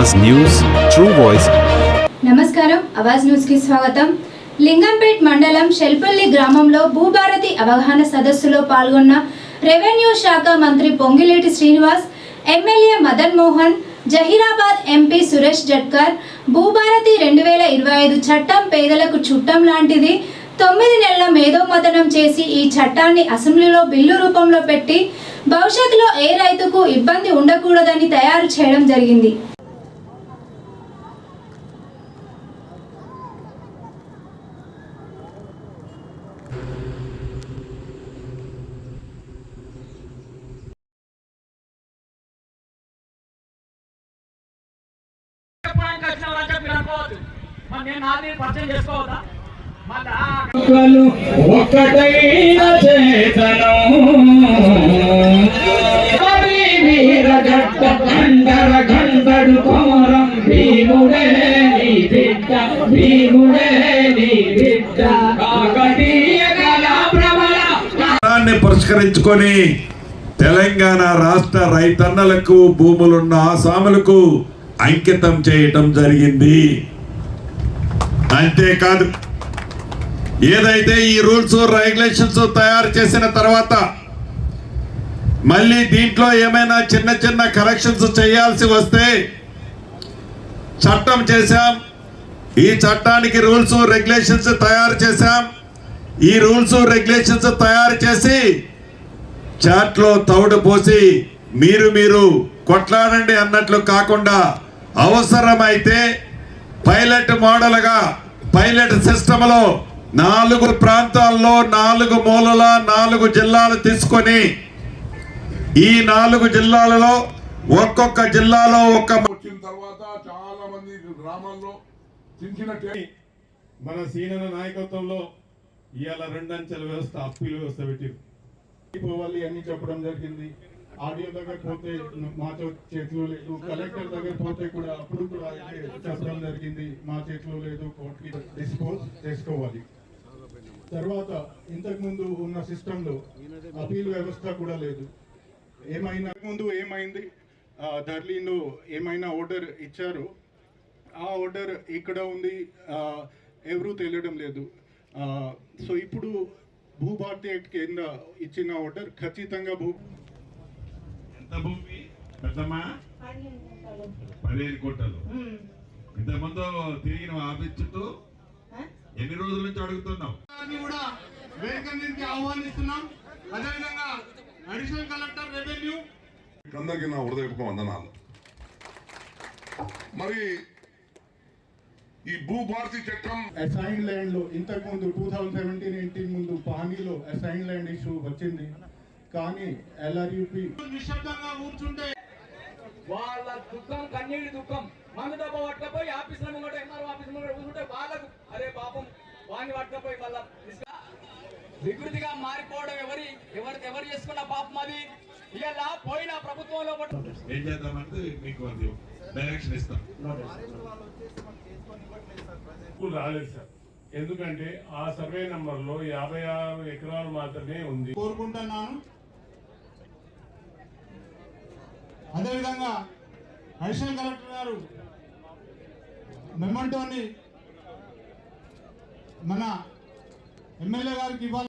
అవాజ్ news true voice నమస్కారం అవాజ్ న్యూస్కి స్వాగతం. లింగంపేట్ మండలం షెల్పల్లి గ్రామంలో భూభారతి అవగాహన సదస్సులో పాల్గొన్న రెవెన్యూ శాఖ మంత్రి పొంగిలేటి శ్రీనివాస్ ఎమ్మెల్యే మదన్ మోహన్ జహీరాబాద్ ఎంపీ సురేష్ జట్కర్ భూభారతి రెండు వేల ఇరవై ఐదు చట్టం పేదలకు చుట్టం లాంటిది తొమ్మిది నెలల మేధోమతనం చేసి ఈ చట్టాన్ని అసెంబ్లీలో బిల్లు రూపంలో పెట్టి భవిష్యత్తులో ఏ రైతుకు ఇబ్బంది ఉండకూడదని తయారు చేయడం జరిగింది. చెప్పడానికి వచ్చిన చెప్పి అనుకోవద్దు మరి నేను నాది పరిచయం చేసుకోవద్దా? ఒక్కటైన చేతనం. కోరం భీముడే నీ బిడ్డ భీముడే నీ బిడ్డ. కాకతీయ కళా ప్రబల దాన్ని పురస్కరించుకొని తెలంగాణ రాష్ట్ర రైతన్నలకు భూములున్న ఆసాములకు అంకితం చేయటం జరిగింది. అంతేకాదు ఏదైతే ఈ రూల్స్ రెగ్యులేషన్స్ తయారు చేసిన తర్వాత మళ్ళీ దీంట్లో ఏమైనా చిన్న చిన్న కరెక్షన్స్ చేయాల్సి వస్తే చట్టం చేశాం ఈ చట్టానికి రూల్స్ రెగ్యులేషన్స్ తయారు చేశాం. ఈ రూల్స్ రెగ్యులేషన్స్ తయారు చేసి చాట్లో తౌడు పోసి మీరు మీరు కొట్లాడండి అన్నట్లు కాకుండా అవసరమైతే పైలట్ మోడల్గా పైలట్ సిస్టంలో నాలుగు ప్రాంతాల్లో నాలుగు మూలల నాలుగు జిల్లాలు తీసుకొని ఈ నాలుగు జిల్లాలలో ఒక్కొక్క జిల్లాలో ఒక్క వచ్చిన తర్వాత చాలా మంది గ్రామాల్లో చిన్న మన సీనన నాయకత్వంలో ఇవాళ రెండంచెల వ్యవస్థ అప్పీల్ వ్యవస్థ పెట్టిరు. పోవాలి అని చెప్పడం జరిగింది. ఆడియో దగ్గర పోతే మా చేతిలో లేదు. కలెక్టర్ దగ్గర పోతే కూడా అప్పుడు కూడా చెప్పడం జరిగింది. మా చేతిలో లేదు కోర్టుకి డిస్పోజ్ చేసుకోవాలి. తర్వాత ఇంతకు ముందు ఉన్న సిస్టంలో అపీల్ వ్యవస్థ కూడా లేదు. ఏమైనా ముందు ఏమైంది? ధర్లీలో ఏమైనా ఆర్డర్ ఇచ్చారు? ఆ ఆర్డర్ ఇక్కడ ఉంది. ఎవరూ తెలియడం లేదు. సో ఇప్పుడు భూభారతి యాక్ట్ కింద ఇచ్చిన ఆర్డర్ ఖచ్చితంగా భూ ఎంత భూమి పెద్దమ్మా పదిహేను కోటలు. ఇంతకుముందు తిరిగిన చుట్టూ ఎన్ని రోజుల నుంచి అడుగుతున్నావు? గారిని కూడా వేదిక నుంచి ఆహ్వానిస్తున్నాం. అదేవిధంగా అడిషనల్ కలెక్టర్ రెవెన్యూ. అందరికీ నా హృదయపూర్వక వందనాలు. మరి ఈ భూభారతి చట్టం అసైన్ ల్యాండ్లో ఇంతకు ముందు టూ థౌజండ్ సెవెంటీన్ ఎయిటీన్ ముందు పానీలో అసైన్ ల్యాండ్ ఇష్యూ వచ్చింది. కానీ ఎల్ఆర్యుపి నిశ్శబ్దంగా కూర్చుంటే వాళ్ళ దుఃఖం కన్నీటి దుఃఖం మందు డబ్బా పట్టుకపోయి ఆఫీసుల ముంగట ఎంఆర్ఓ ఆఫీస్ ముంగట కూర్చుంటే వాళ్ళకు అరే పాపం పట్టుకపోయి మళ్ళా తీసుకు- వికృతిగా మారిపోవడం ఎవరి ఎవరు ఎవరు చేసుకున్న పాపం అది? ఇలా పోయిన ప్రభుత్వంలో ఏం చేద్దామంటే మీకు అది డైరెక్షన్ ఇస్తాం. రాలేదు సార్. ఎందుకంటే ఆ సర్వే నంబర్లో యాభై ఆరు ఎకరాలు మాత్రమే ఉంది. కోరుకుంటున్నాను. అదేవిధంగా అడిషనల్ కలెక్టర్ గారు మెమంటోని మన ఎమ్మెల్యే గారికి ఇవ్వాలి.